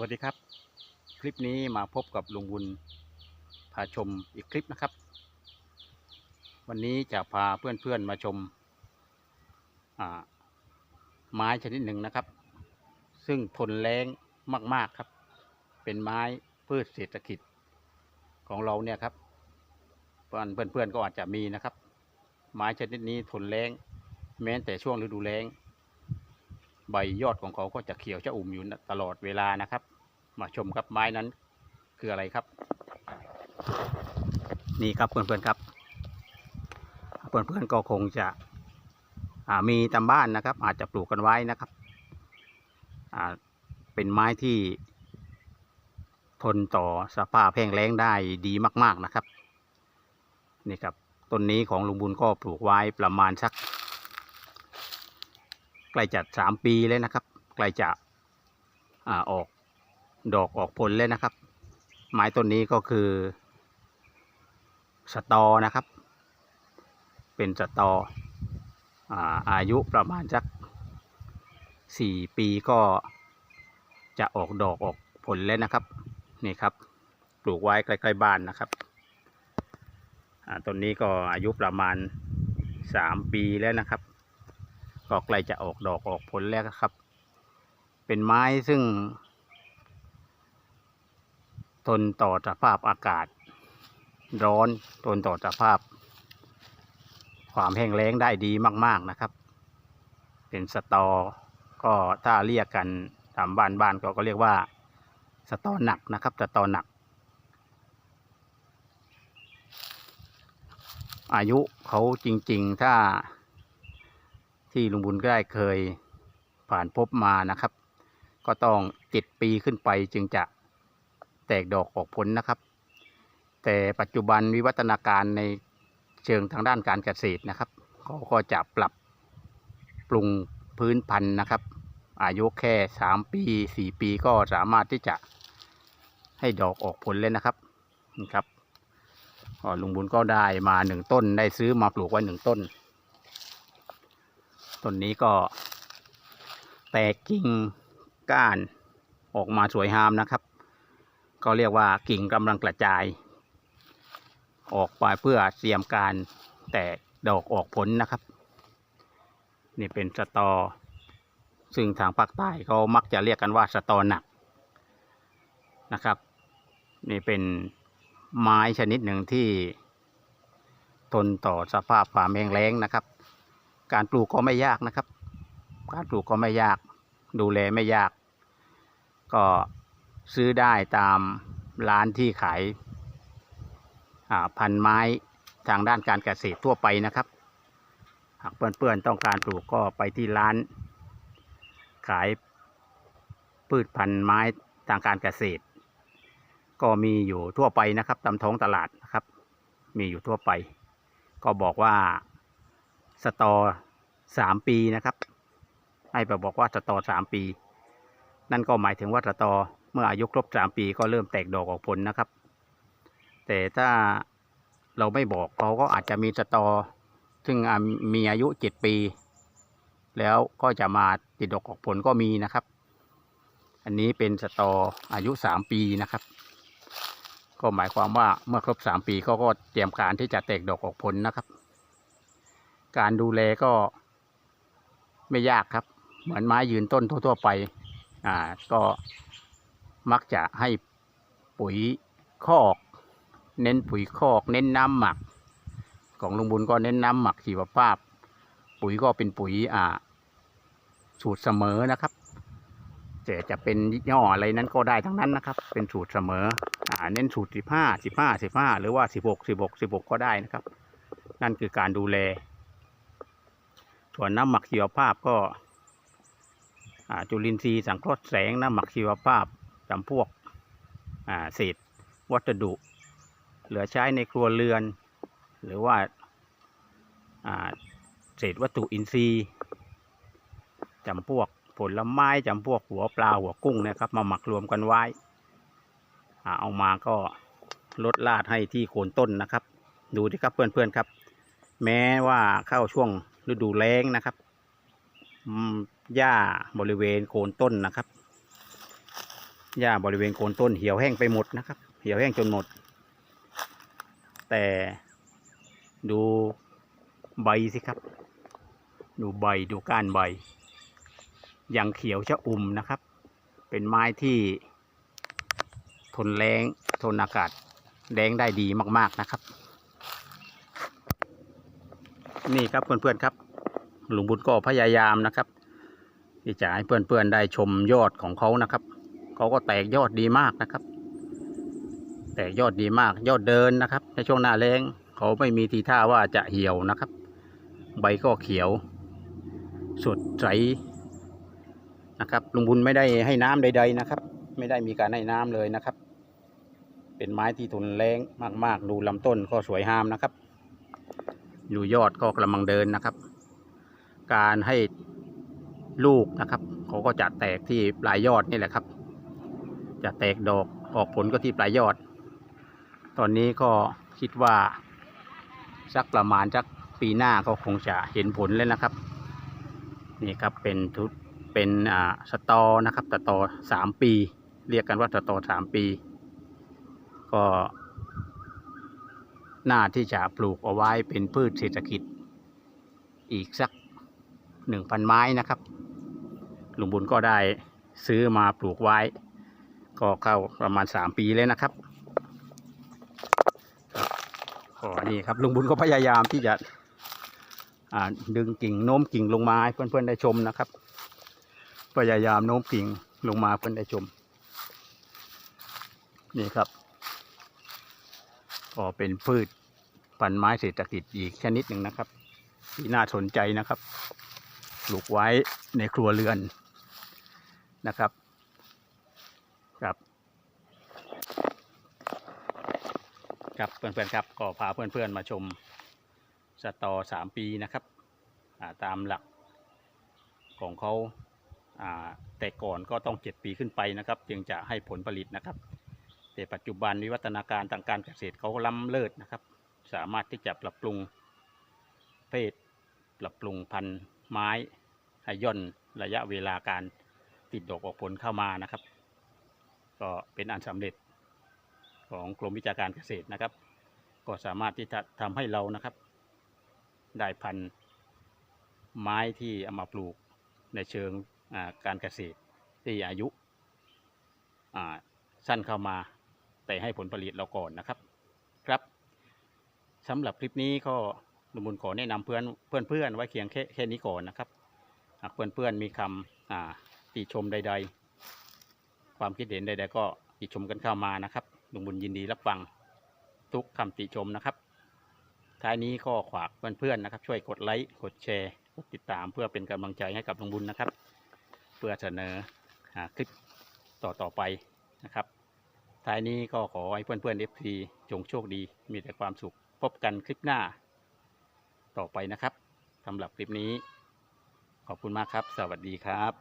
วัสดีครับ คลิปนี้มาพบกับลุงบุญพาชมอีกคลิปนะครับ วันนี้จะพาเพื่อนๆมาชมาไม้ชนิดหนึ่งนะครับ ซึ่งทนแรงมากๆครับ เป็นไม้พืชเศรษฐกิจของเราเนี่ยครับเพื่อนๆก็อาจจะมีนะครับ ไม้ชนิดนี้ทนแรงแม้แต่ช่วงฤดูแล้ง ใบยอดของเขาก็จะเขียวจะอุ่มอยู่ตลอดเวลานะครับ มาชมครับไม้นั้นคืออะไรครับ นี่ครับเพื่อนๆครับ เพื่อนๆก็คงจะมีตามบ้านนะครับ อาจจะปลูกกันไว้นะครับเป็นไม้ที่ทนต่อสภาพแห้งแล้งได้ดีมาก ๆนะครับ นี่ครับต้นนี้ของลุงบุญก็ปลูกไว้ประมาณสัก ใกล้จะสามปีเลยนะครับ ใกล้จะอ่าออกดอกออกผลเลยนะครับ ไม้ต้นนี้ก็คือสตอนะครับ เป็นสตออาอายุประมาณสักสี่ปีก็จะออกดอกออกผลแล้วนะครับนี่ครับปลูกไว้ใกล้ๆบ้านนะครับต้นนี้ก็อายุประมาณสามปีแล้วนะครับ ก็ใกล้จะออกดอกออกผลแล้วครับ เป็นไม้ซึ่ง ทนต่อสภาพอากาศ ร้อนทนต่อสภาพ ความแห้งแล้งได้ดีมากๆนะครับ เป็นสตอ ก็ถ้าเรียกกันตามบ้านบ้านก็ก็เรียกว่าสตอหนักนะครับสตอหนัก อายุเขาจริง ๆ ถ้า ที่ลุงบุญก็ได้เคยผ่านพบมานะครับ ก็ต้องเจ็ดปีขึ้นไปจึงจะแตกดอกออกผลนะครับ แต่ปัจจุบันวิวัฒนาการในเชิงทางด้านการเกษตรนะครับเขาก็จะปรับปรุงพื้นพันธุ์นะครับ อายุแค่สามปีสี่ปีก็สามารถที่จะให้ดอกออกผลเลยนะครับนี่ครับลุงบุญก็ได้มาหนึ่งต้นได้ซื้อมาปลูกไว้หนึ่งต้น ต้นนี้ก็ แตกกิ่งก้านออกมาสวยงามนะครับ ก็เรียกว่ากิ่งกำลังกระจาย ออกไปเพื่อเตรียมการแตกดอกออกผลนะครับ นี่เป็นสตอ ซึ่งทางภาคใต้เขามักจะเรียกกันว่าสตอหนักนะครับ นี่เป็นไม้ชนิดหนึ่งที่ทนต่อสภาพความแห้งแล้งนะครับ การปลูกก็ไม่ยากนะครับ การปลูกก็ไม่ยาก ดูแลไม่ยาก ก็ซื้อได้ตามร้านที่ขายพันไม้ทางด้านการเกษตรทั่วไปนะครับ หากเพื่อนๆต้องการปลูกก็ไปที่ร้าน ขายพืชพันธุ์ไม้ทางการเกษตร ก็มีอยู่ทั่วไปนะครับตามท้องตลาดนะครับ มีอยู่ทั่วไป ก็บอกว่า สตอสามปีนะครับให้ไปบอกว่าสตอสามปี นั่นก็หมายถึงว่าสตอเมื่ออายุครบสามปีก็เริ่มแตกดอกออกผลนะครับ แต่ถ้าเราไม่บอกเขาก็อาจจะมีสตอ ซึ่งมีอายุเจ็ดปี แล้วก็จะมาติดดอกออกผลก็มีนะครับ อันนี้เป็นสตออายุสามปีนะครับ ก็หมายความว่าเมื่อครบสามปีเขาก็เตรียมการที่จะแตกดอกออกผลนะครับ การดูแลก็ไม่ยากครับ เหมือนไม้ยืนต้นทั่ว ๆ ไป อ่า ก็มักจะให้ปุ๋ยคอก เน้นปุ๋ยคอก เน้นน้ำหมัก ของลุงบุญก็เน้นน้ำหมักชีวภาพ ปุ๋ยก็เป็นปุ๋ยอ่า สูตรเสมอนะครับแต่จะเป็นยี่ห้ออะไรนั้นก็ได้ทั้งนั้นนะครับ เป็นสูตรเสมอ อ่า เน้นสูตรสิบห้าสิบห้าสิบห้าหรือว่าสิบหกสิบหกสิบหกก็ได้นะครับ นั่นคือการดูแล ส่วนน้ำหมักชีวภาพก็จุลินทรีย์สังเคราะห์แสงน้ำหมักชีวภาพจำพวกเศษวัสดุ เหลือใช้ในครัวเรือน หรือว่าเศษวัตถุอินทรีย์จำพวกผลไม้จำพวกหัวปลาหัวกุ้งเนะครับ มาหมักรวมกันไว้เอามาก็ลดลาดให้ที่โคนต้นนะครับ ดูที่ครับเพื่อนๆครับ แม้ว่าเข้าช่วง ฤดูแล้งนะครับหญ้าบริเวณโคนต้นนะครับหญ้าบริเวณโคนต้นเหี่ยวแห้งไปหมดนะครับ เหี่ยวแห้งจนหมด แต่ดูใบสิครับ ดูใบดูก้านใบ ยังเขียวชะอุ่มนะครับ เป็นไม้ที่ทนแรงทนอากาศแรงได้ดีมาก ๆนะครับ นี่ครับเพื่อนๆครับ หลุงบุญก็พยายามนะครับที่จะให้เพื่อนๆได้ชมยอดของเขานะครับเขาก็แตกยอดดีมากนะครับ แตกยอดดีมาก ยอดเดินนะครับ ในช่วงหน้าแรงเขาไม่มีทีท่าว่าจะเหี่ยวนะครับ ใบก็เขียว สดใสนะครับลุงบุญไม่ได้ให้น้ำใด ๆนะครับ ไม่ได้มีการให้น้ำเลยนะครับ เป็นไม้ที่ทนแรงมากๆ ดูลำต้นก็สวยงามนะครับ อยู่ยอดก็กำลังเดินนะครับ การให้ลูกนะครับเขาก็จะแตกที่ปลายยอดนี่แหละครับ จะแตกดอกออกผลก็ที่ปลายยอด ตอนนี้ก็คิดว่าสักประมาณสักปีหน้าก็คงจะเห็นผลแล้วนะครับ นี่ครับเป็นทุเป็นอ่าสตอนะครับสตอสามปี เรียกกันว่าสตอสามปี ก็ หน่าที่จะปลูกเอาไว้เป็นพืชเศรษฐกิจ อีกสักหนึ่งพันไม้นะครับลุงบุญก็ได้ซื้อมาปลูกไว้ ก็เข้าประมาณสามปีเลยนะครับก็นี่ครับลุงบุญก็พยายามที่จะดึงกิ่งโน้มกิ่งลงมาให้เพื่อนๆได้ชมนะครับ พยายามโน้มกิ่งลงมาเพื่อนได้ชม นี่ครับ ก็เป็นพืชพันไม้เศรษฐกิจอีกชนิดหนึ่งนะครับ ที่น่าสนใจนะครับปลูกไว้ในครัวเรือนนะครับครับครับเพื่อนๆครับก็พาเพื่อนๆมาชมสตอสามปีนะครับาตามหลักของเขาาแต่ก่อนก็ต้องเจ็ดปีขึ้นไปนะครับ จึงจะให้ผลผลิตนะครับ แต่ปัจจุบันวิวัฒนาการทางการเกษตรเขาล้ำเลิศนะครับ สามารถที่จะปรับปรุงเพศปรับปรุงพันธุ์ไม้ให้ย่นระยะเวลาการติดดอกออกผลเข้ามานะครับ ก็เป็นอันสำเร็จของกรมวิชาการเกษตรนะครับ ก็สามารถที่จะทำให้เรานะครับ ได้พันธุ์ไม้ที่เอามาปลูกในเชิงการเกษตรที่อายุสั้นเข้ามา แต่ให้ผลผลิตเราก่อนนะครับครับสำหรับคลิปนี้ก็ลุงบุญขอแนะนำเพื่อนเพื่อนเพื่อนๆไว้เคียงแค่แค่นี้ก่อนนะครับหากเพื่อนเพื่อนๆมีคำอ่าติชมใด ๆ ความคิดเห็นใด ๆ ก็ติชมกันเข้ามานะครับลุงบุญยินดีรับฟังทุกคำติชมนะครับท้ายนี้ก็ฝากเพื่อนๆนะครับ ช่วยกดไลค์กดแชร์กดติดตามเพื่อเป็นกำลังใจให้กับลุงบุญนะครับ เพื่อเสนอคลิปต่อๆไปนะครับ ท้ายนี้ก็ขอให้เพื่อนๆ FC จงโชคดี มีแต่ความสุข พบกันคลิปหน้า ต่อไปนะครับสำหรับคลิปนี้ ขอบคุณมากครับ สวัสดีครับ